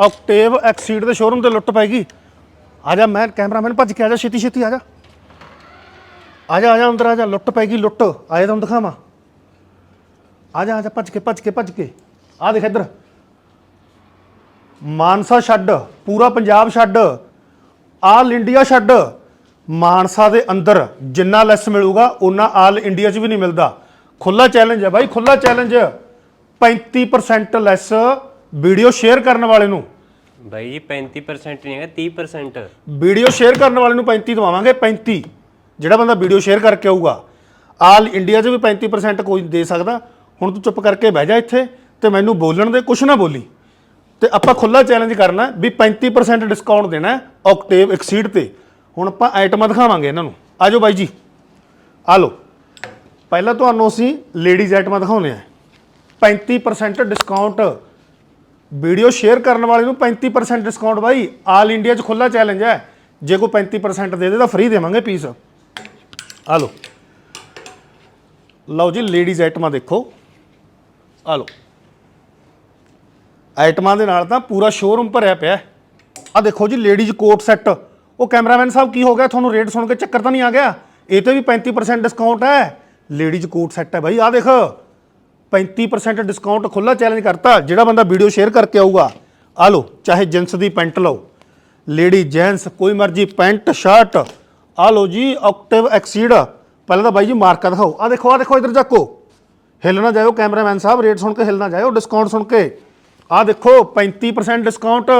ਆਕਟੇਵ ਐਕਸੀਡ ਦੇ ਸ਼ੋਰੂਮ ਤੇ ਲੁੱਟ ਪੈਗੀ। ਆ ਜਾ, ਮੈਂ ਕੈਮਰਾਮੈਨ ਭੱਜ ਕੇ ਆ ਜਾ ਛੇਤੀ ਛੇਤੀ ਆ ਜਾ। ਆ ਜਾ ਆ ਜਾ, ਅੰਦਰ ਆ ਜਾ, ਲੁੱਟ ਪੈਗੀ, ਲੁੱਟ। ਆਏ ਤੁਹਾਨੂੰ ਦਿਖਾਵਾਂ। ਆ ਜਾ ਆ ਜਾ, ਭੱਜ ਕੇ ਭੱਜ ਕੇ ਭੱਜ ਕੇ। ਆ ਦੇਖ ਇੱਧਰ। ਮਾਨਸਾ ਛੱਡ, ਪੂਰਾ ਪੰਜਾਬ ਛੱਡ, ਆਲ ਇੰਡੀਆ ਛੱਡ। ਮਾਨਸਾ ਦੇ ਅੰਦਰ ਜਿੰਨਾ ਲੈਸ ਮਿਲੂਗਾ ਉਹਨਾਂ ਆਲ ਇੰਡੀਆ 'ਚ ਵੀ ਨਹੀਂ ਮਿਲਦਾ। ਖੁੱਲਾ ਚੈਲੰਜ ਹੈ ਬਾਈ ਖੁੱਲਾ ਚੈਲੰਜ 35% ਲੈਸ ਵੀਡੀਓ ਸ਼ੇਅਰ ਕਰਨ ਵਾਲੇ ਨੂੰ? ਬਾਈ ਜੀ 35% ਨਹੀਂ ਹੈਗਾ 30% ਵੀਡੀਓ ਸ਼ੇਅਰ ਕਰਨ ਵਾਲੇ ਨੂੰ 35 ਦਵਾਵਾਂਗੇ 35 ਜਿਹੜਾ ਬੰਦਾ ਵੀਡੀਓ ਸ਼ੇਅਰ ਕਰਕੇ ਆਊਗਾ। ਆਲ ਇੰਡੀਆ 'ਚ ਵੀ 35% ਕੋਈ ਦੇ ਸਕਦਾ। ਹੁਣ ਤੂੰ ਚੁੱਪ ਕਰਕੇ ਬਹਿ ਜਾ ਇੱਥੇ ਤੇ ਮੈਨੂੰ ਬੋਲਣ ਦੇ ਕੁਛ ਨਾ ਬੋਲੀ। ਤੇ ਆਪਾਂ ਖੁੱਲਾ ਚੈਲੰਜ ਕਰਨਾ ਵੀ 35% ਡਿਸਕਾਊਂਟ ਦੇਣਾ ਆਕਟੇਵ ਐਕਸੀਡ ਤੇ। ਹੁਣ ਆਪਾਂ ਆਈਟਮਾਂ ਦਿਖਾਵਾਂਗੇ ਇਹਨਾਂ ਨੂੰ। ਆਜੋ ਬਾਈ ਜੀ। ਆ ਲਓ। ਪਹਿਲਾਂ ਤੁਹਾਨੂੰ ਅਸੀਂ ਲੇਡੀਜ਼ ਆਈਟਮਾਂ ਦਿਖਾਉਂਦੇ ਆ 35% ਡਿਸਕਾਊਂਟ ਵੀਡੀਓ ਸ਼ੇਅਰ ਕਰਨ ਵਾਲੇ ਨੂੰ 35% ਡਿਸਕਾਊਂਟ ਬਾਈ। ਆਲ ਇੰਡੀਆ 'ਚ ਖੁੱਲਾ ਚੈਲੰਜ ਹੈ। ਜੇ ਕੋਈ 35% ਦੇ ਦੇ ਤਾਂ ਫ੍ਰੀ ਦੇਵਾਂਗੇ ਪੀਸ ਆ ਲਓ। ਲਓ ਜੀ ਲੇਡੀਜ਼ ਆਈਟਮਾਂ ਦੇਖੋ। ਆ ਲਓ। ਆਈਟਮਾਂ ਦੇ ਨਾਲ ਤਾਂ ਪੂਰਾ ਸ਼ੋਰੂਮ ਭਰਿਆ ਪਿਆ ਆ ਦੇਖੋ ਜੀ ਲੇਡੀਜ਼ ਕੋਟ ਸੈੱਟ ਉਹ ਕੈਮਰਾਮੈਨ ਸਾਹਿਬ ਕੀ ਹੋ ਗਿਆ? ਤੁਹਾਨੂੰ ਰੇਟ ਸੁਣ ਕੇ ਚੱਕਰ ਤਾਂ ਨਹੀਂ ਆ ਗਿਆ? ਇਹ ਤੇ ਵੀ 35% ਡਿਸਕਾਊਂਟ ਹੈ। ਲੇਡੀਜ਼ ਕੋਟ ਸੈੱਟ ਹੈ ਭਾਈ ਆ ਦੇਖ। 35% ਡਿਸਕਾਊਂਟ ਖੁੱਲਾ ਚੈਲੰਜ ਕਰਤਾ, ਜਿਹੜਾ ਬੰਦਾ ਵੀਡੀਓ ਸ਼ੇਅਰ ਕਰਕੇ ਆਊਗਾ। ਆ ਲਓ, ਚਾਹੇ ਜਿੰਸ ਦੀ ਪੈਂਟ ਲਓ ਲੇਡੀ ਜੈਂਟਸ ਕੋਈ ਮਰਜ਼ੀ ਪੈਂਟ ਸ਼ਰਟ ਆ ਲਓ ਜੀ ਆਕਟਿਵ ਐਕਸੀਡ ਪਹਿਲਾਂ ਤਾਂ ਬਾਈ ਜੀ ਮਾਰਕਾ ਦਿਖਾਓ। ਆ ਦੇਖੋ ਆ ਦੇਖੋ, ਇਧਰ ਚੱਕੋ। ਹਿੱਲ ਨਾ ਜਾਇਓ ਕੈਮਰਾਮੈਨ ਸਾਹਿਬ ਰੇਟ ਸੁਣ ਕੇ ਹਿੱਲ ਨਾ ਜਾਇਓ ਡਿਸਕਾਊਂਟ ਸੁਣ ਕੇ। ਆ ਦੇਖੋ 35% ਡਿਸਕਾਊਂਟ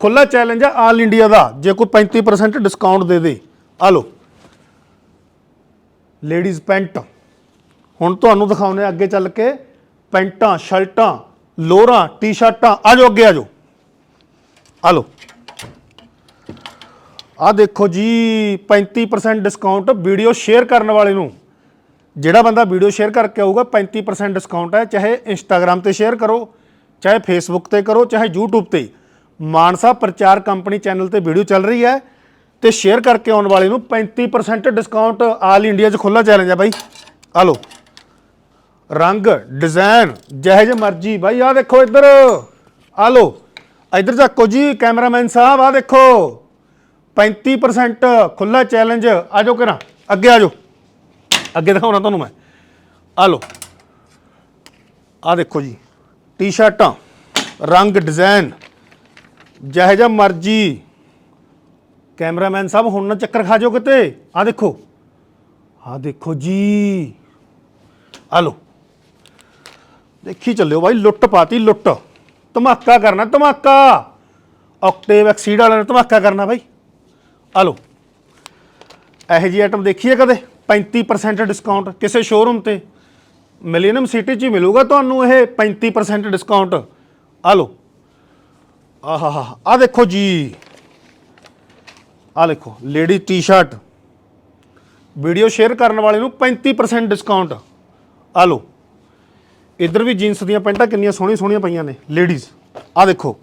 ਖੁੱਲਾ ਚੈਲੰਜ ਆ ਆਲ ਇੰਡੀਆ ਦਾ। ਜੇ ਕੋਈ 35% ਡਿਸਕਾਊਂਟ ਦੇ ਦੇ, ਆ ਲਓ। ਲੇਡੀਜ਼ ਪੈਂਟ ਹੁਣ ਤੁਹਾਨੂੰ ਦਿਖਾਉਨੇ ਅੱਗੇ ਚੱਲ ਕੇ। ਪੈਂਟਾਂ, ਸ਼ਰਟਾਂ, ਲੋਰਾਂ, ਟੀ-ਸ਼ਰਟਾਂ ਆਜੋ ਅੱਗੇ ਆਜੋ ਆ ਲਓ। ਆ ਦੇਖੋ ਜੀ 35% ਡਿਸਕਾਊਂਟ ਵੀਡੀਓ ਸ਼ੇਅਰ ਕਰਨ ਵਾਲੇ ਨੂੰ। ਜਿਹੜਾ ਬੰਦਾ ਵੀਡੀਓ ਸ਼ੇਅਰ ਕਰਕੇ ਆਊਗਾ 35% ਡਿਸਕਾਊਂਟ ਹੈ, ਚਾਹੇ ਇੰਸਟਾਗ੍ਰam ਤੇ ਸ਼ੇਅਰ ਕਰੋ, ਚਾਹੇ ਫੇਸਬੁੱਕ ਤੇ ਕਰੋ, ਚਾਹੇ YouTube ਤੇ। ਮਾਨਸਾ ਪ੍ਰਚਾਰ ਕੰਪਨੀ ਚੈਨਲ ਤੇ ਵੀਡੀਓ ਚੱਲ ਰਹੀ ਹੈ ਤੇ ਸ਼ੇਅਰ ਕਰਕੇ ਆਉਣ ਵਾਲੇ ਨੂੰ 35% ਡਿਸਕਾਊਂਟ ਆਲ ਇੰਡੀਆ 'ਚ ਖੁੱਲਾ ਚੈਲੰਜ ਹੈ ਬਾਈ। ਆ ਲਓ। ਰੰਗ, ਡਿਜ਼ਾਈਨ, ਜਿਹੇ ਜਿਹੇ ਮਰਜ਼ੀ। ਬਾਈ ਆ ਦੇਖੋ ਇੱਧਰ। ਆ ਲਓ, ਇੱਧਰ ਚੱਕੋ ਜੀ, ਕੈਮਰਾਮੈਨ ਸਾਹਿਬ ਆ ਦੇਖੋ। 35% ਖੁੱਲਾ ਚੈਲੰਜ ਆਜੋ ਕਰਾਂ ਅੱਗੇ ਆਜੋ ਅੱਗੇ ਦਿਖਾਉਣਾ ਤੁਹਾਨੂੰ ਮੈਂ। ਆ ਲਓ ਆ ਦੇਖੋ ਜੀ, ਟੀ-ਸ਼ਰਟਾਂ, ਰੰਗ, ਡਿਜ਼ਾਈਨ, ਜਿਹੇ ਜਿਹਾ ਮਰਜ਼ੀ। ਕੈਮਰਾਮੈਨ ਸਾਹਿਬ, ਹੁਣ ਨਾ ਚੱਕਰ ਖਾ ਜਾਓ ਕਿਤੇ। ਆ ਦੇਖੋ ਆ ਦੇਖੋ ਜੀ। ਆ ਲਓ ਦੇਖੀ ਚੱਲਿਓ ਬਾਈ, ਲੁੱਟ ਪਾਤੀ, ਲੁੱਟ। ਧਮਾਕਾ ਕਰਨਾ, ਧਮਾਕਾ। ਆਕਟੇਵ ਐਕਸੀਡ ਵਾਲਿਆਂ ਨੇ ਧਮਾਕਾ ਕਰਨਾ ਬਾਈ। ਆ ਲਓ। ਇਹੋ ਜੀ ਆਈਟਮ ਦੇਖੀ ਹੈ ਕਦੇ? 35% ਡਿਸਕਾਊਂਟ ਕਿਸੇ ਸ਼ੋਰੂਮ ਤੇ। ਮਿਲੀਨੀਅਮ ਸਿਟੀ 'ਚ ਹੀ ਮਿਲੂਗਾ ਤੁਹਾਨੂੰ ਇਹ 35% ਡਿਸਕਾਊਂਟ ਆ ਲਓ। ਆਹਾ ਆ ਦੇਖੋ ਜੀ। ਆ ਦੇਖੋ, ਲੇਡੀ ਟੀ-ਸ਼ਰਟ ਵੀਡੀਓ ਸ਼ੇਅਰ ਕਰਨ ਵਾਲੇ ਨੂੰ 35% ਡਿਸਕਾਊਂਟ ਆ ਲਓ। ਇੱਧਰ ਵੀ ਜੀਨਸ ਦੀਆਂ ਪੈਂਟਾਂ ਕਿੰਨੀਆਂ ਸੋਹਣੀਆਂ ਸੋਹਣੀਆਂ ਪਈਆਂ ਨੇ ਲੇਡੀਜ਼ ਆ ਦੇਖੋ।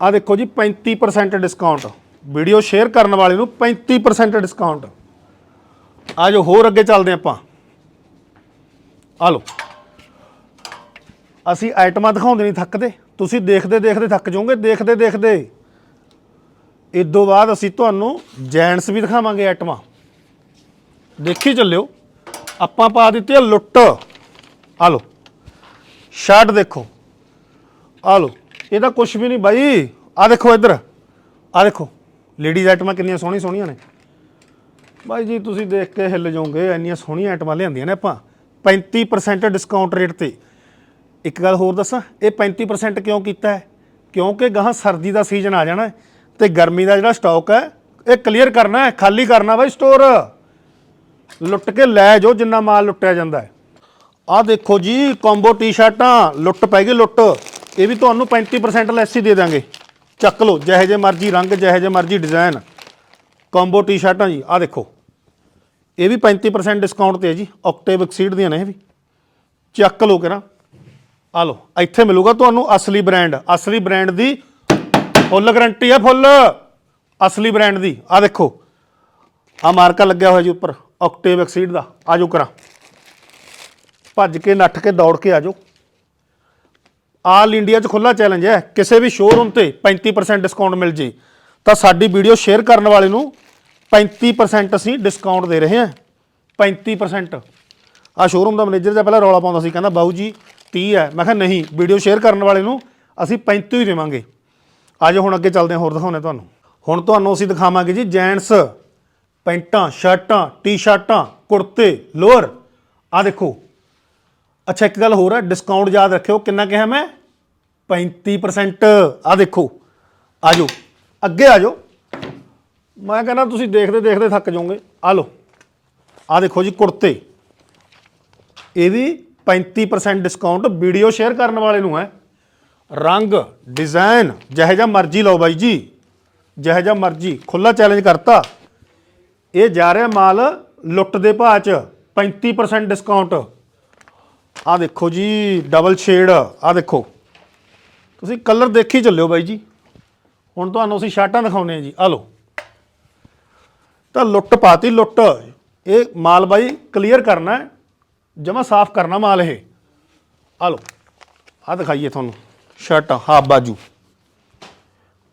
ਆ ਦੇਖੋ ਜੀ 35% ਡਿਸਕਾਊਂਟ ਵੀਡੀਓ ਸ਼ੇਅਰ ਕਰਨ ਵਾਲੇ ਨੂੰ 35% ਡਿਸਕਾਊਂਟ ਆ ਜੋ ਹੋਰ ਅੱਗੇ ਚੱਲਦੇ ਆਪਾਂ। ਆ ਲਓ। ਅਸੀਂ ਆਈਟਮਾਂ ਦਿਖਾਉਂਦੇ ਨਹੀਂ ਥੱਕਦੇ। ਤੁਸੀਂ ਦੇਖਦੇ ਦੇਖਦੇ ਥੱਕ ਜਾਓਗੇ, ਦੇਖਦੇ ਦੇਖਦੇ। ਇਸ ਤੋਂ ਬਾਅਦ ਅਸੀਂ ਤੁਹਾਨੂੰ ਜੈਂਟਸ ਵੀ ਦਿਖਾਵਾਂਗੇ ਆਈਟਮਾਂ। ਦੇਖੀ ਚੱਲਿਓ। ਆਪਾਂ ਪਾ ਦਿੱਤੀ ਆ ਲੁੱਟ। ਆ ਲਓ। ਸ਼ਰਟ ਦੇਖੋ। ਆ ਲਓ। ਇਹਦਾ ਕੁਝ ਵੀ ਨਹੀਂ ਬਾਈ। ਆ ਦੇਖੋ ਇੱਧਰ। ਆ ਦੇਖੋ। ਲੇਡੀਜ਼ ਆਈਟਮਾਂ ਕਿੰਨੀਆਂ ਸੋਹਣੀਆਂ ਸੋਹਣੀਆਂ ਨੇ। ਬਾਈ ਜੀ, ਤੁਸੀਂ ਦੇਖ ਕੇ ਹਿੱਲ ਜਾਓਗੇ, ਇੰਨੀਆਂ ਸੋਹਣੀਆਂ ਆਈਟਮਾਂ ਲਿਆਂਦੀਆਂ ਨੇ ਆਪਾਂ। 35% ਡਿਸਕਾਊਂਟ ਰੇਟ ਤੇ। ਇੱਕ ਗੱਲ ਹੋਰ ਦੱਸਾਂ, ਇਹ 35% ਕਿਉਂ ਕੀਤਾ ਹੈ? ਕਿਉਂਕਿ ਗਾਹਾਂ ਸਰਦੀ ਦਾ ਸੀਜ਼ਨ ਆ ਜਾਣਾ ਹੈ ਤੇ ਗਰਮੀ ਦਾ ਜਿਹੜਾ ਸਟਾਕ ਹੈ, ਇਹ ਕਲੀਅਰ ਕਰਨਾ ਹੈ, ਖਾਲੀ ਕਰਨਾ ਬਾਈ ਸਟੋਰ ਲੁੱਟ ਕੇ ਲੈ ਜਾਓ, ਜਿੰਨਾ ਮਾਲ ਲੁੱਟਿਆ ਜਾਂਦਾ ਹੈ। ਆਹ ਦੇਖੋ ਜੀ ਕੰਬੋ ਟੀ-ਸ਼ਰਟਾਂ ਲੁੱਟ ਪੈ ਗਈ ਲੁੱਟ। ਇਹ ਵੀ ਤੁਹਾਨੂੰ 35% ਲੈਸ ਹੀ ਦੇ ਦਾਂਗੇ। ਚੱਕ ਲਓ, ਜਿਹੇ ਜਿਹੇ ਮਰਜ਼ੀ ਰੰਗ, ਜਿਹੇ ਜਿਹੇ ਮਰਜ਼ੀ ਡਿਜ਼ਾਈਨ ਕੰਬੋ ਟੀ-ਸ਼ਰਟਾਂ ਜੀ ਆਹ ਦੇਖੋ। ਇਹ ਵੀ 35% ਡਿਸਕਾਊਂਟ ਤੇ ਹੈ ਜੀ ਆਕਟੇਵ ਐਕਸੀਡ ਦੀਆਂ ਨੇ ਇਹ ਵੀ। ਚੱਕ ਲਓ ਕਿਰਾ ਆ ਲਓ, ਇੱਥੇ ਮਿਲੂਗਾ ਤੁਹਾਨੂੰ ਅਸਲੀ ਬ੍ਰਾਂਡ ਅਸਲੀ ਬ੍ਰਾਂਡ ਦੀ ਫੁੱਲ ਗਾਰੰਟੀ ਹੈ ਫੁੱਲ ਅਸਲੀ ਬ੍ਰਾਂਡ ਦੀ। ਆ ਦੇਖੋ ਆ ਮਾਰਕਾ ਲੱਗਿਆ ਹੋਇਆ ਜੀ ਉੱਪਰ। ਆਕਟੇਵ ਐਕਸੀਡ ਦਾ ਆਜੋ ਕਰਾਂ। ਭੱਜ ਕੇ, ਨੱਠ ਕੇ, ਦੌੜ ਕੇ ਆਜੋ ਆਲ ਇੰਡੀਆ 'ਚ ਖੁੱਲਾ ਚੈਲੰਜ ਹੈ, ਕਿਸੇ ਵੀ ਸ਼ੋਰੂਮ ਤੇ 35% ਡਿਸਕਾਊਂਟ ਮਿਲ ਜੇ, ਤਾਂ ਸਾਡੀ ਵੀਡੀਓ ਸ਼ੇਅਰ ਕਰਨ ਵਾਲੇ ਨੂੰ 35% ਅਸੀਂ ਡਿਸਕਾਊਂਟ ਦੇ ਰਹੇ ਹਾਂ। 35% ਆ ਸ਼ੋਰੂਮ ਦਾ ਮੈਨੇਜਰ ਜਿਹਾ ਪਹਿਲਾਂ ਰੌਲਾ ਪਾਉਂਦਾ ਸੀ, ਕਹਿੰਦਾ, ਬਾਊ ਜੀ 30 ਹੈ। ਮੈਂ ਕਿਹਾ, ਨਹੀਂ ਵੀਡੀਓ ਸ਼ੇਅਰ ਕਰਨ ਵਾਲੇ ਨੂੰ ਅਸੀਂ 35 ਹੀ ਦੇਵਾਂਗੇ। ਆਜੋ ਹੁਣ ਅੱਗੇ ਚੱਲਦੇ ਹਾਂ, ਹੋਰ ਦਿਖਾਉਂਦੇ ਹਾਂ ਤੁਹਾਨੂੰ। ਹੁਣ ਤੁਹਾਨੂੰ ਅਸੀਂ ਦਿਖਾਵਾਂਗੇ ਜੀ ਜੈਂਟਸ ਪੈਂਟਾਂ, ਸ਼ਰਟਾਂ, ਟੀ-ਸ਼ਰਟਾਂ, ਕੁੜਤੇ, ਲੋਅਰ। ਆ ਦੇਖੋ। ਅੱਛਾ, ਇੱਕ ਗੱਲ ਹੋਰ ਹੈ ਡਿਸਕਾਊਂਟ ਯਾਦ ਰੱਖਿਓ, ਕਿੰਨਾ ਕਿਹਾ ਮੈਂ? 35% ਆ ਦੇਖੋ। ਆਜੋ। ਅੱਗੇ ਆਜੋ। ਮੈਂ ਕਹਿੰਦਾ ਤੁਸੀਂ ਦੇਖਦੇ ਦੇਖਦੇ ਥੱਕ ਜਾਓਗੇ। ਆ ਲਓ। ਆ ਦੇਖੋ ਜੀ, ਕੁੜਤੇ। ਇਹ ਵੀ 35% ਡਿਸਕਾਊਂਟ ਵੀਡੀਓ ਸ਼ੇਅਰ ਕਰਨ ਵਾਲੇ ਨੂੰ ਹੈ। ਰੰਗ ਡਿਜ਼ਾਈਨ ਜਿਹੋ ਜਿਹਾ ਮਰਜ਼ੀ ਲਓ ਬਾਈ ਜੀ। ਜਿਹੋ ਜਿਹਾ ਮਰਜ਼ੀ। ਖੁੱਲਾ ਚੈਲੰਜ ਕਰਤਾ। ਇਹ ਜਾ ਰਿਹਾ ਮਾਲ ਲੁੱਟ ਦੇ ਭਾਅ ਚ 35% ਡਿਸਕਾਊਂਟ ਆ ਦੇਖੋ ਜੀ ਡਬਲ ਸ਼ੇਡ ਆ ਦੇਖੋ। ਤੁਸੀਂ ਕਲਰ ਦੇਖੀ ਚੱਲਿਓ ਬਾਈ ਜੀ। ਹੁਣ ਤੁਹਾਨੂੰ ਅਸੀਂ ਸ਼ਰਟਾਂ ਦਿਖਾਉਨੇ ਆ ਜੀ ਆ ਲਓ। ਤਾਂ ਲੁੱਟ ਪਾਤੀ, ਲੁੱਟ। ਇਹ ਮਾਲ ਬਾਈ ਕਲੀਅਰ ਕਰਨਾ ਹੈ, ਜਮਾ ਸਾਫ਼ ਕਰਨਾ ਮਾਲ ਇਹ। ਆ ਲਓ ਆ ਦਿਖਾਈਏ ਤੁਹਾਨੂੰ ਸ਼ਰਟਾਂ ਹਾਫ ਬਾਜੂ।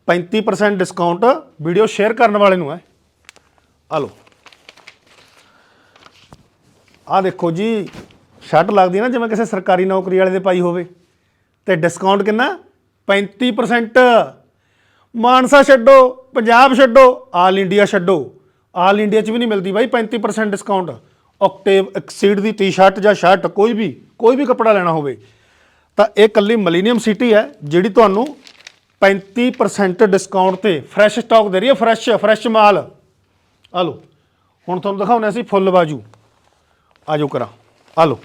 35% ਡਿਸਕਾਊਂਟ ਵੀਡੀਓ ਸ਼ੇਅਰ ਕਰਨ ਵਾਲੇ ਨੂੰ ਹੈ। ਆ ਲਓ ਆ ਦੇਖੋ ਜੀ ਸ਼ਰਟ ਲੱਗਦੀ ਨਾ, ਜਿਵੇਂ ਕਿਸੇ ਸਰਕਾਰੀ ਨੌਕਰੀ ਵਾਲੇ ਦੇ ਪਾਈ ਹੋਵੇ। ਤੇ ਡਿਸਕਾਊਂਟ ਕਿੰਨਾ? 35% ਮਾਨਸਾ ਛੱਡੋ, ਪੰਜਾਬ ਛੱਡੋ ਆਲ ਇੰਡੀਆ ਛੱਡੋ। ਆਲ ਇੰਡੀਆ 'ਚ ਵੀ ਨਹੀਂ ਮਿਲਦੀ ਬਾਈ 35% ਡਿਸਕਾਊਂਟ ਆਕਟੇਵ ਐਕਸੀਡ ਦੀ ਟੀ-ਸ਼ਰਟ ਜਾਂ ਸ਼ਰਟ ਕੋਈ ਵੀ ਕੋਈ ਵੀ ਕੱਪੜਾ ਲੈਣਾ ਹੋਵੇ। ਤਾਂ ਇਹ ਕੱਲੀ ਮਿਲੀਨੀਅਮ ਸਿਟੀ ਹੈ, ਜਿਹੜੀ ਤੁਹਾਨੂੰ 35% ਡਿਸਕਾਊਂਟ ਤੇ ਫਰੈਸ਼ ਸਟਾਕ ਦੇ ਰਹੀ ਹੈ ਫਰੈਸ਼ ਫਰੈਸ਼ ਮਾਲ। ਆ ਲਓ ਹੁਣ ਤੁਹਾਨੂੰ ਦਿਖਾਉਣਾ ਸੀ ਫੁੱਲ ਬਾਜੂ। ਆ ਜਾਓ ਕਰਾਂ। ਆ ਲਓ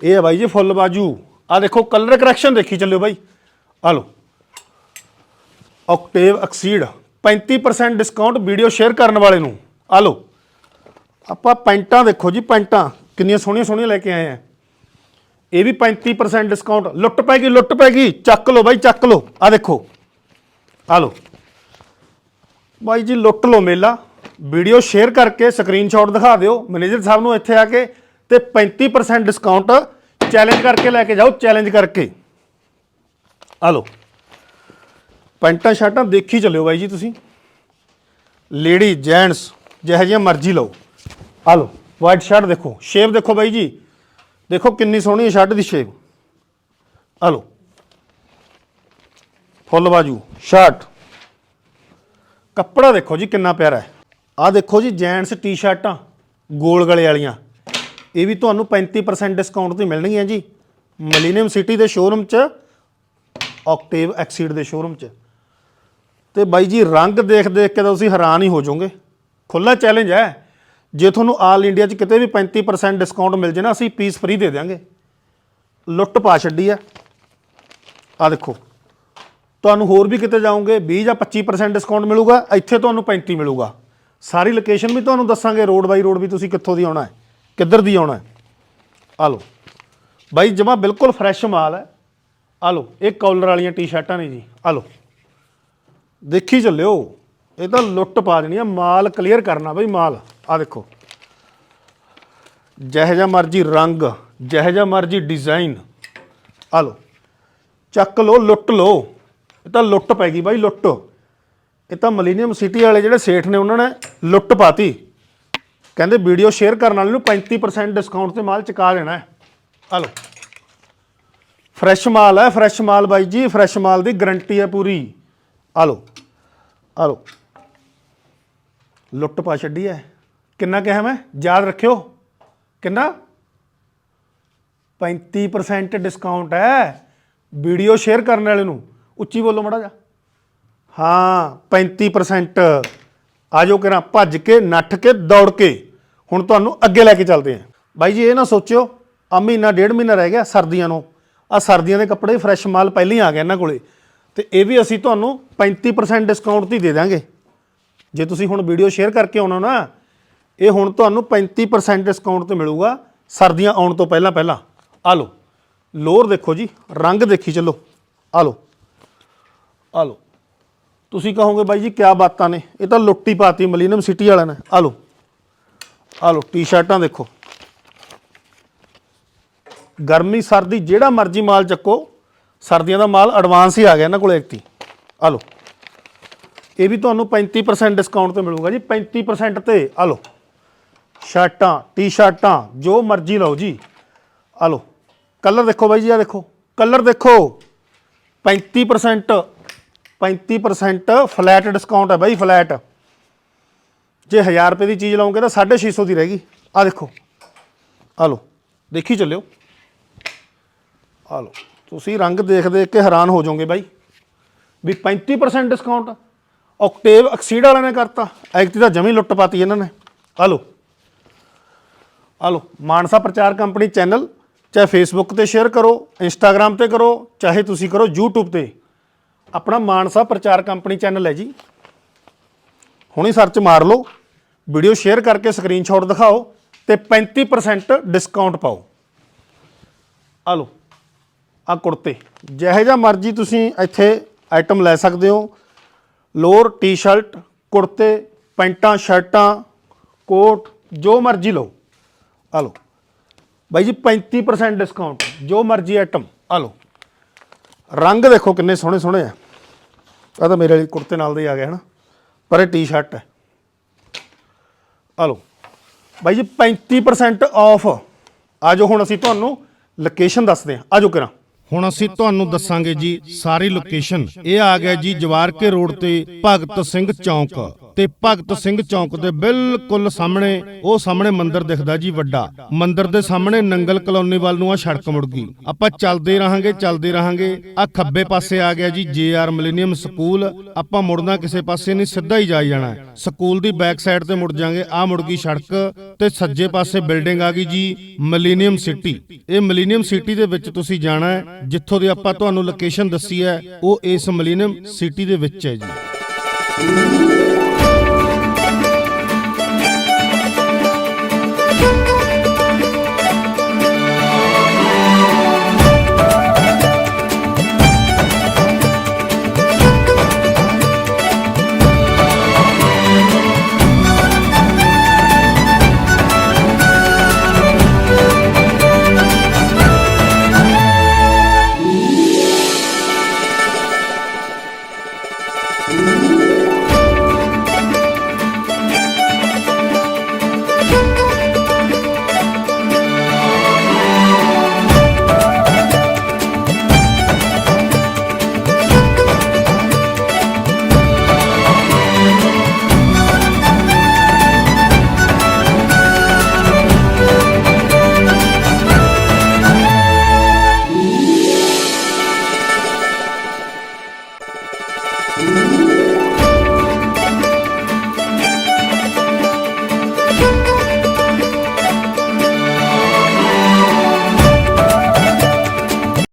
ਇਹ ਆ ਬਾਈ ਜੀ ਫੁੱਲ ਬਾਜੂ। ਆ ਦੇਖੋ ਕਲਰ ਕਰੈਕਸ਼ਨ ਦੇਖੀ ਚੱਲਿਓ ਬਾਈ। ਆ ਲਓ Octave Exceed 35% discount video share ਕਰਨ ਵਾਲੇ ਨੂੰ। ਆ ਲਓ ਆਪਾਂ ਪੈਂਟਾਂ ਦੇਖੋ ਜੀ, ਪੈਂਟਾਂ ਕਿੰਨੀਆਂ ਸੋਹਣੀਆਂ ਸੋਹਣੀਆਂ ਲੈ ਕੇ ਆਏ ਆ। ਇਹ ਵੀ 35% ਡਿਸਕਾਊਂਟ ਲੁੱਟ ਪੈ ਗਈ, ਲੁੱਟ ਪੈ ਗਈ। ਚੱਕ ਲਓ ਬਾਈ, ਚੱਕ ਲਓ। ਆ ਦੇਖੋ। ਆ ਲਓ ਬਾਈ ਜੀ ਲੁੱਟ ਲਓ ਮੇਲਾ। ਵੀਡੀਓ ਸ਼ੇਅਰ ਕਰਕੇ ਸਕਰੀਨਸ਼ਾਟ ਦਿਖਾ ਦਿਓ। ਮੈਨੇਜਰ ਸਾਹਿਬ ਨੂੰ ਇੱਥੇ ਆ ਕੇ ਤੇ 35% ਡਿਸਕਾਊਂਟ ਚੈਲੰਜ ਕਰਕੇ ਲੈ ਕੇ ਜਾਓ ਚੈਲੰਜ ਕਰਕੇ। ਆ ਲਓ ਪੈਂਟਾਂ ਸ਼ਰਟਾਂ ਦੇਖੀ ਚੱਲਿਓ ਬਾਈ ਜੀ ਤੁਸੀਂ। ਲੇਡੀ, ਜੈਂਟਸ, ਜਿਹੋ ਜਿਹੀਆਂ ਮਰਜ਼ੀ ਲਓ। ਆ ਲਓ ਵਾਈਟ ਸ਼ਰਟ ਦੇਖੋ। ਸ਼ੇਪ ਦੇਖੋ ਬਾਈ ਜੀ। ਦੇਖੋ ਕਿੰਨੀ ਸੋਹਣੀ ਹੈ ਸ਼ਰਟ ਦੀ ਸ਼ੇਪ ਆ ਲਓ ਫੁੱਲ ਬਾਜੂ ਸ਼ਰਟ ਕੱਪੜਾ ਦੇਖੋ ਜੀ ਕਿੰਨਾ ਪਿਆਰਾ ਹੈ। ਆ ਦੇਖੋ ਜੀ, ਜੈਂਟਸ ਟੀ-ਸ਼ਰਟਾਂ, ਗੋਲ ਗਲੇ ਵਾਲੀਆਂ। ਇਹ ਵੀ ਤੁਹਾਨੂੰ 35% ਡਿਸਕਾਊਂਟ ਤੇ ਮਿਲਣਗੀਆਂ ਜੀ। ਮਲੀਨੀਅਮ ਸਿਟੀ ਦੇ ਸ਼ੋਰੂਮ 'ਚ ਆਕਟੇਵ ਐਕਸੀਡ ਦੇ ਸ਼ੋਰੂਮ 'ਚ। ਤੇ ਬਾਈ ਜੀ, ਰੰਗ ਦੇਖ ਦੇਖ ਕੇ ਤਾਂ ਤੁਸੀਂ ਹੈਰਾਨ ਹੀ ਹੋ ਜਾਓਗੇ। ਖੁੱਲਾ ਚੈਲੰਜ ਹੈ। ਜੇ ਤੁਹਾਨੂੰ ਆਲ ਇੰਡੀਆ 'ਚ ਕਿਤੇ ਵੀ 35% ਡਿਸਕਾਊਂਟ ਮਿਲ ਜੇ ਨਾ, ਅਸੀਂ ਪੀਸ ਫ੍ਰੀ ਦੇ ਦਿਆਂਗੇ। ਲੁੱਟ ਪਾ ਛੱਡੀ ਆ ਆ ਦੇਖੋ। ਤੁਹਾਨੂੰ ਹੋਰ ਵੀ ਕਿਤੇ ਜਾਓਗੇ 20 ਜਾਂ 25% ਡਿਸਕਾਊਂਟ ਮਿਲੂਗਾ, ਇੱਥੇ ਤੁਹਾਨੂੰ 35 ਮਿਲੂਗਾ। ਸਾਰੀ ਲੋਕੇਸ਼ਨ ਵੀ ਤੁਹਾਨੂੰ ਦੱਸਾਂਗੇ ਰੋਡ ਬਾਈ ਰੋਡ ਵੀ ਤੁਸੀਂ ਕਿੱਥੋਂ ਦੀ ਆਉਣਾ ਹੈ, ਕਿੱਧਰ ਦੀ ਆਉਣਾ ਹੈ। ਆ ਲਓ। ਬਾਈ, ਜਮਾ ਬਿਲਕੁਲ ਫਰੈਸ਼ ਮਾਲ ਹੈ। ਆ ਲਓ, ਇਹ ਕਾਲਰ ਵਾਲੀਆਂ ਟੀ-ਸ਼ਰਟਾਂ ਨੇ ਜੀ। ਆ ਲਓ। ਦੇਖੀ ਚੱਲਿਓ, ਇਹ ਤਾਂ ਲੁੱਟ ਪਾ ਦੇਣੀ ਆ। ਮਾਲ ਕਲੀਅਰ ਕਰਨਾ ਬਈ, ਮਾਲ। ਆ ਦੇਖੋ। ਜਿਹੋ ਜਿਹਾ ਮਰਜ਼ੀ ਰੰਗ, ਜਿਹੋ ਜਿਹਾ ਮਰਜ਼ੀ ਡਿਜ਼ਾਈਨ ਆ ਲਓ। ਚੱਕ ਲਓ, ਲੁੱਟ ਲਓ। ਇਹ ਤਾਂ ਲੁੱਟ ਪੈ ਗਈ ਬਾਈ, ਲੁੱਟ। ਇਹ ਤਾਂ ਮਿਲੀਨੀਅਮ ਸਿਟੀ ਵਾਲੇ ਜਿਹੜੇ ਸੇਠ ਨੇ ਉਹਨਾਂ ਨੇ ਲੁੱਟ ਪਾਤੀ। ਕਹਿੰਦੇ ਵੀਡੀਓ ਸ਼ੇਅਰ ਕਰਨ ਵਾਲੇ ਨੂੰ 35% ਡਿਸਕਾਊਂਟ ਤੇ ਮਾਲ ਚੁਕਾ ਦੇਣਾ ਹੈ। ਆ ਲਓ। ਫਰੈਸ਼ ਮਾਲ ਹੈ ਫਰੈਸ਼ ਮਾਲ ਬਾਈ ਜੀ ਫਰੈਸ਼ ਮਾਲ ਦੀ ਗਾਰੰਟੀ ਹੈ ਪੂਰੀ। ਆ ਲਓ ਆ ਲਓ। ਲੁੱਟ ਪਾ ਛੱਡੀ ਹੈ। ਕਿੰਨਾ ਕਿਹਾ ਮੈਂ? ਯਾਦ ਰੱਖਿਓ। ਕਿੰਨਾ? 35% ਡਿਸਕਾਊਂਟ ਹੈ। ਵੀਡੀਓ ਸ਼ੇਅਰ ਕਰਨ ਵਾਲੇ ਨੂੰ। ਉੱਚੀ ਬੋਲੋ ਮੜਾ ਜਾ ਹਾਂ 35% ਆਜੋ ਕਰਾਂ, ਭੱਜ ਕੇ, ਨੱਠ ਕੇ, ਦੌੜ ਕੇ। ਹੁਣ ਤੁਹਾਨੂੰ ਅੱਗੇ ਲੈ ਕੇ ਚੱਲਦੇ ਆਂ। ਬਾਈ ਜੀ, ਇਹ ਨਾ ਸੋਚਿਓ ਆ ਮਹੀਨਾ, ਡੇਢ ਮਹੀਨਾ ਰਹਿ ਗਿਆ ਸਰਦੀਆਂ ਨੂੰ। ਆ ਸਰਦੀਆਂ ਦੇ ਕੱਪੜੇ ਫਰੈਸ਼ ਮਾਲ ਪਹਿਲਾਂ ਹੀ ਆ ਗਿਆ ਇਹਨਾਂ ਕੋਲੇ। ਤੇ ਇਹ ਵੀ ਅਸੀਂ ਤੁਹਾਨੂੰ 35% ਡਿਸਕਾਊਂਟ ਤੇ ਹੀ ਦੇ ਦਾਂਗੇ ਜੇ ਤੁਸੀਂ ਹੁਣ ਵੀਡੀਓ ਸ਼ੇਅਰ ਕਰਕੇ ਆਉਣਾ ਨਾ, ਇਹ ਹੁਣ ਤੁਹਾਨੂੰ 35% ਡਿਸਕਾਊਂਟ ਤੇ ਮਿਲੂਗਾ ਸਰਦੀਆਂ ਆਉਣ ਤੋਂ ਪਹਿਲਾਂ ਪਹਿਲਾਂ। ਆ ਲਓ, ਲੋਰ ਦੇਖੋ ਜੀ, ਰੰਗ ਦੇਖੀ ਚੱਲੋ। ਆ ਲਓ ਆ ਲਓ। ਤੁਸੀਂ ਕਹੋਗੇ ਬਾਈ ਜੀ ਕਿਆ ਬਾਤਾਂ ਨੇ? ਇਹ ਤਾਂ ਲੁੱਟੀ ਪਾਤੀ ਮਲੀਨਮ ਸਿਟੀ ਵਾਲਿਆਂ ਨੇ। ਆ ਲਓ। ਆ ਲਓ, ਟੀ-ਸ਼ਰਟਾਂ ਦੇਖੋ। ਗਰਮੀ, ਸਰਦੀ, ਜਿਹੜਾ ਮਰਜ਼ੀ ਮਾਲ ਚੱਕੋ, ਸਰਦੀਆਂ ਦਾ ਮਾਲ ਐਡਵਾਂਸ ਹੀ ਆ ਗਿਆ ਇਹਨਾਂ ਕੋਲ ਇੱਕਤੀ ਆ ਲਓ। ਇਹ ਵੀ ਤੁਹਾਨੂੰ 35% ਡਿਸਕਾਊਂਟ ਤੇ ਮਿਲੂਗਾ ਜੀ। 35% ਤੇ, ਆ ਲਓ। ਸ਼ਰਟਾਂ, ਟੀ-ਸ਼ਰਟਾਂ, ਜੋ ਮਰਜ਼ੀ ਲਓ ਜੀ। ਆ ਲਓ। ਕਲਰ ਦੇਖੋ ਬਾਈ ਜੀ, ਆ ਦੇਖੋ। ਕਲਰ ਦੇਖੋ। 35% 35% ਫਲੈਟ ਡਿਸਕਾਊਂਟ ਹੈ ਬਾਈ ਫਲੈਟ ਜੇ 1000 ਰੁਪਏ ਦੀ ਚੀਜ਼ ਲਓਗੇ ਤਾਂ 650 ਦੀ ਰਹਿ ਗਈ। ਆ ਦੇਖੋ। ਆ ਲਓ। ਦੇਖੀ ਚੱਲਿਓ। ਆ ਲਓ। ਤੁਸੀਂ ਰੰਗ ਦੇਖ ਦੇਖ ਕੇ ਹੈਰਾਨ ਹੋ ਜਾਓਗੇ ਬਾਈ। ਵੀ 35% ਡਿਸਕਾਊਂਟ ਓਕਟੇਵ ਐਕਸੀਡ ਵਾਲਿਆਂ ਨੇ ਕਰਤਾ। ਐਕਟੀ ਦਾ ਜਮੀ ਲੁੱਟ ਪਾਤੀ ਇਹਨਾਂ ਨੇ। ਆ ਲਓ। ਆ ਲਓ। ਮਾਨਸਾ ਪ੍ਰਚਾਰ ਕੰਪਨੀ ਚੈਨਲ, ਚਾਹੇ ਫੇਸਬੁੱਕ ਤੇ ਸ਼ੇਅਰ ਕਰੋ ਇੰਸਟਾਗ੍ਰam ਤੇ ਕਰੋ, ਚਾਹੇ ਤੁਸੀਂ ਕਰੋ YouTube ਤੇ। ਆਪਣਾ ਮਾਨਸਾ ਪ੍ਰਚਾਰ ਕੰਪਨੀ ਚੈਨਲ ਹੈ ਜੀ। ਹੁਣੀ ਸਰਚ ਮਾਰ ਲਓ ਵੀਡੀਓ ਸ਼ੇਅਰ ਕਰਕੇ ਸਕਰੀਨਸ਼ਾਟ ਦਿਖਾਓ ਤੇ 35% ਡਿਸਕਾਊਂਟ ਪਾਓ। ਆ ਲਓ, ਆ ਕੁੜਤੇ। ਜਿਹੇ ਜਿਹਾ ਮਰਜ਼ੀ ਤੁਸੀਂ ਇੱਥੇ ਆਈਟਮ ਲੈ ਸਕਦੇ ਹੋ। ਲੋਅਰ ਟੀ-ਸ਼ਰਟ ਕੁੜਤੇ, ਪੈਂਟਾਂ, ਸ਼ਰਟਾਂ, ਕੋਟ, ਜੋ ਮਰਜ਼ੀ ਲਓ। ਆ ਲਓ। ਬਾਈ ਜੀ 35% ਡਿਸਕਾਊਂਟ ਜੋ ਮਰਜ਼ੀ ਆਈਟਮ ਆ ਲਓ। ਰੰਗ ਦੇਖੋ ਕਿੰਨੇ ਸੋਹਣੇ ਸੋਹਣੇ ਆ। ਆ ਤਾਂ ਮੇਰੇ ਲਈ ਕੁੜਤੇ ਨਾਲ ਦੇ ਹੀ ਆ ਗਿਆ ਹਨਾ। ਪਰ ਇਹ ਟੀ-ਸ਼ਰਟ ਹੈ। ਆ ਲਓ। ਬਾਈ ਜੀ 35% ਆਫ ਆਜੋ ਹੁਣ ਅਸੀਂ ਤੁਹਾਨੂੰ ਲੋਕੇਸ਼ਨ ਦੱਸਦੇ ਹਾਂ। ਆਜੋ ਕਰਾਂ। ਹੁਣ ਅਸੀਂ ਤੁਹਾਨੂੰ ਦੱਸਾਂਗੇ ਜੀ, ਸਾਰੀ ਲੋਕੇਸ਼ਨ ਇਹ ਆ ਗਿਆ ਜੀ ਜਵਾਰ ਕੇ ਰੋਡ ਤੇ ਭਗਤ ਸਿੰਘ ਚੌਂਕ। ਤੇ ਭਗਤ ਸਿੰਘ ਚੌਂਕ ਦੇ ਬਿਲਕੁਲ ਸਾਹਮਣੇ, ਉਹ ਸਾਹਮਣੇ ਮੰਦਿਰ ਦਿਖਦਾ ਜੀ ਵੱਡਾ। ਮੰਦਿਰ ਦੇ ਸਾਹਮਣੇ ਨੰਗਲ ਕਲੋਨੀ ਵੱਲ ਨੂੰ ਆ ਸੜਕ ਮੁੜ ਗਈ। ਆਪਾਂ ਚੱਲਦੇ ਰਹਾਂਗੇ ਚੱਲਦੇ ਰਹਾਂਗੇ। ਆ ਖੱਬੇ ਪਾਸੇ ਆ ਗਿਆ ਜੀ ਜੇਆਰ ਮਿਲੇਨੀਅਮ ਸਕੂਲ। ਆਪਾਂ ਮੁੜਨਾ ਕਿਸੇ ਪਾਸੇ ਨਹੀਂ, ਸਿੱਧਾ ਹੀ ਜਾਈ ਜਾਣਾ। ਸਕੂਲ ਦੀ ਬੈਕ ਸਾਈਡ ਤੇ ਮੁੜ ਜਾਾਂਗੇ ਆ ਮੁੜ ਗਈ ਸੜਕ ਤੇ ਸੱਜੇ ਪਾਸੇ ਬਿਲਡਿੰਗ ਆ ਗਈ ਜੀ ਮਿਲੇਨੀਅਮ ਸਿਟੀ। ਇਹ ਮਿਲੇਨੀਅਮ ਸਿਟੀ ਦੇ ਵਿੱਚ ਤੁਸੀਂ ਜਾਣਾ ਹੈ, ਜਿੱਥੋਂ ਦੀ ਆਪਾਂ ਤੁਹਾਨੂੰ ਲੋਕੇਸ਼ਨ ਦੱਸੀ ਹੈ, ਉਹ ਇਸ ਮਿਲੇਨੀਅਮ ਸਿਟੀ ਦੇ ਵਿੱਚ ਹੈ ਜੀ।